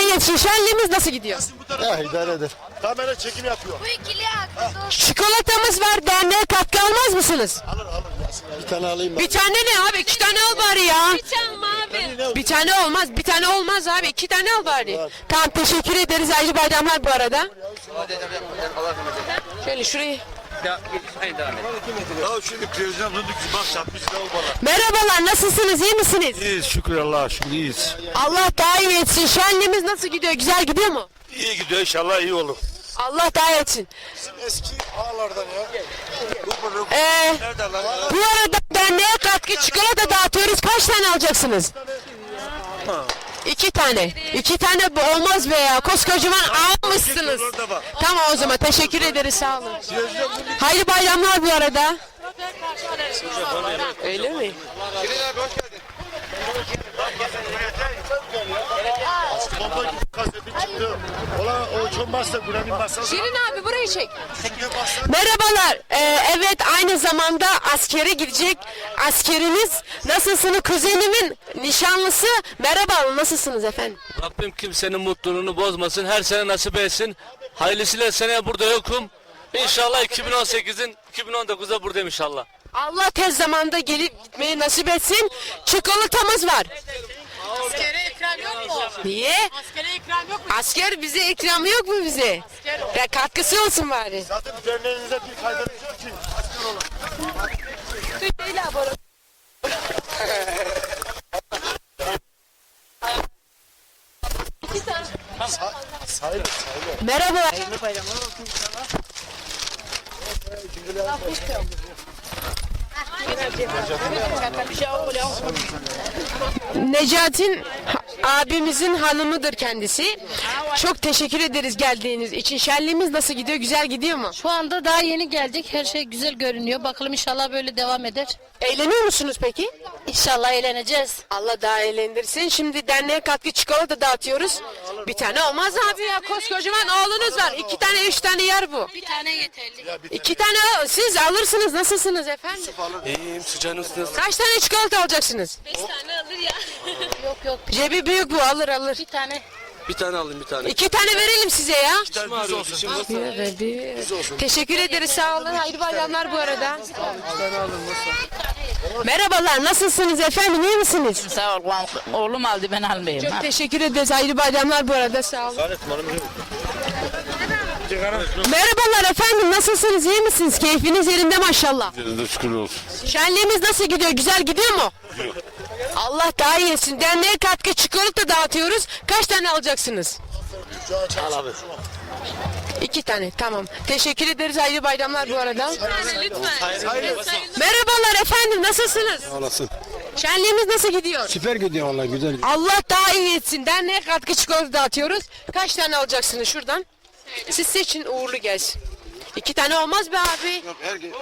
yetişin. Şenliğimiz nasıl gidiyor? Ya idare eder. Kamera çekim yapıyor. Bu ikili olsun. Çikolatamız var. Derneğe katkı almaz mısınız? Bir tane alayım ben. Bir tane ne abi? İki tane al bari ya. Can mavi. Bir tane olmaz. Bir tane olmaz abi. İki tane al bari. Tamam teşekkür ederiz. Hayırlı bayramlar bu arada. Şöyle şurayı. Ya şimdi televizyon döndük bak. Merhabalar nasılsınız? iyi misiniz? İyiyiz şükür Allah'a şükür iyiyiz. Allah daha iyi etsin. Şenliğimiz nasıl gidiyor? Güzel gidiyor mu? İyi gidiyor inşallah iyi olur. Allah daha iyi etsin. Bizim eski ağalardan ya. Ee, Nerede lan? bu arada derneğe katkı çikolata dağıtıyoruz. Kaç tane alacaksınız? İki tane. İki tane bu olmaz be ya. Koskocaman almışsınız. Tamam o zaman teşekkür ederiz sağ olun. Hayırlı bayramlar bu arada. Öyle mi? Baba gibi kaseti Ola bastı masası. Şirin abi burayı çek. Merhabalar. Ee, evet aynı zamanda askere gidecek askerimiz. Nasılsınız? Kuzenimin nişanlısı. Merhaba nasılsınız efendim? Rabbim kimsenin mutluluğunu bozmasın. Her sene nasip etsin. Hayırlısıyla seneye burada yokum. İnşallah 2018'in 2019'da buradayım inşallah. Allah tez zamanda gelip gitmeyi nasip etsin. Çikolatamız var. İkram yok mu? Niye? Askere ikram yok mu? Asker bize ikram yok mu bize? Ya katkısı olsun bari. Zaten derneğinize bir kaydınız yok ki. Asker olun. Merhaba. Necatin ha- abimizin hanımıdır kendisi. Çok teşekkür ederiz geldiğiniz için. Şenliğimiz nasıl gidiyor? Güzel gidiyor mu? Şu anda daha yeni geldik. Her şey güzel görünüyor. Bakalım inşallah böyle devam eder. Eğleniyor musunuz peki? İnşallah eğleneceğiz. Allah daha eğlendirsin. Şimdi derneğe katkı çikolata dağıtıyoruz. Bir tane olmaz abi ya. Koskocaman oğlunuz var. İki tane, üç tane yer bu. Bir tane yeterli. İki tane siz alırsınız. Nasılsınız efendim? İyiyim sıcağınız Kaç tane çikolata alacaksınız? Beş tane alır ya. yok yok. Cebi büyük bu alır alır. Bir tane. Bir tane alayım bir tane. İki tane verelim size ya. Kim arıyor? İşim nasıl? Teşekkür ederiz sağ olun. Hayırlı bayramlar bu arada. Merhabalar nasılsınız efendim iyi misiniz? Sağ ol. Oğlum aldı ben almayayım. Çok teşekkür ederiz. Hayırlı bayramlar bu arada sağ olun. Merhabalar efendim nasılsınız iyi misiniz? Keyfiniz yerinde maşallah. Yerinde şükür olsun. Şenliğimiz nasıl gidiyor? Güzel gidiyor mu? Allah daha iyi etsin. Derneğe katkı çikolata dağıtıyoruz. Kaç tane alacaksınız? Al abi. İki tane tamam. Teşekkür ederiz. Hayırlı bayramlar bu arada. Lütfen. Merhabalar efendim nasılsınız? Olasın. Şenliğimiz nasıl gidiyor? Süper gidiyor vallahi güzel. Allah daha iyi etsin. Derneğe katkı çikolata dağıtıyoruz. Kaç tane alacaksınız şuradan? Siz seçin uğurlu gelsin. İki tane olmaz be abi.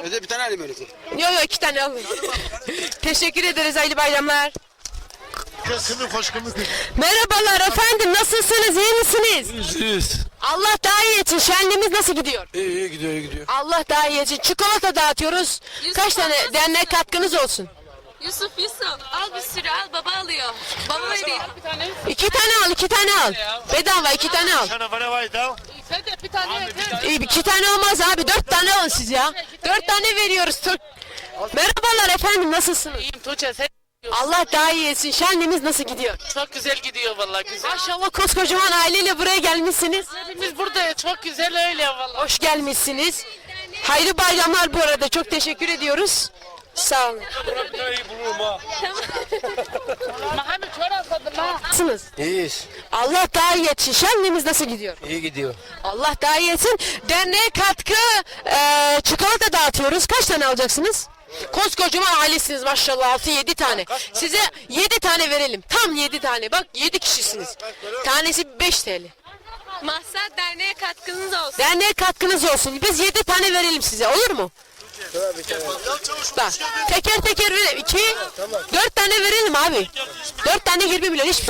Öde bir tane alayım öyleyse. Yok yok iki tane alın. Teşekkür ederiz hayırlı bayramlar. Kısmı koşkumu Merhabalar efendim nasılsınız iyi misiniz? İyiyiz. Allah daha iyi etsin. Şenliğimiz nasıl gidiyor? İyi iyi gidiyor iyi gidiyor. Allah daha iyi etsin. Çikolata dağıtıyoruz. Kaç tane derneğe katkınız olsun? Yusuf Yusuf al bir sürü al baba alıyor. Baba veriyor. İki tane al, iki tane al. Bedava iki tane al. Sana bana var da. Sen de bir tane yeter. İyi, iki tane olmaz abi. Dört tane alın siz ya. Dört tane veriyoruz. Merhabalar efendim nasılsınız? İyiyim Tuğçe sen Allah daha iyi etsin. Şenliğimiz nasıl gidiyor? çok güzel gidiyor vallahi güzel. Maşallah koskocaman aileyle buraya gelmişsiniz. Hepimiz burada çok güzel öyle vallahi. Hoş gelmişsiniz. Hayırlı bayramlar bu arada. Çok teşekkür ediyoruz. Sağ olun. Mahmut çorap sattın ha. Nasılsınız? İyiyiz. Allah daha iyi etsin. Şenliğimiz nasıl gidiyor? İyi gidiyor. Allah daha iyi etsin. Derneğe katkı eee, çikolata dağıtıyoruz. Kaç tane alacaksınız? Koskocaman ailesiniz maşallah 6-7 tane. Size 7 tane verelim. Tam 7 tane. Bak 7 kişisiniz. Tanesi 5 TL. Maksat derneğe katkınız olsun. Derneğe katkınız olsun. Biz 7 tane verelim size. Olur mu? Bak teker teker verelim. 2 4 tane verelim abi. 4 tane 20 milyon. Hiç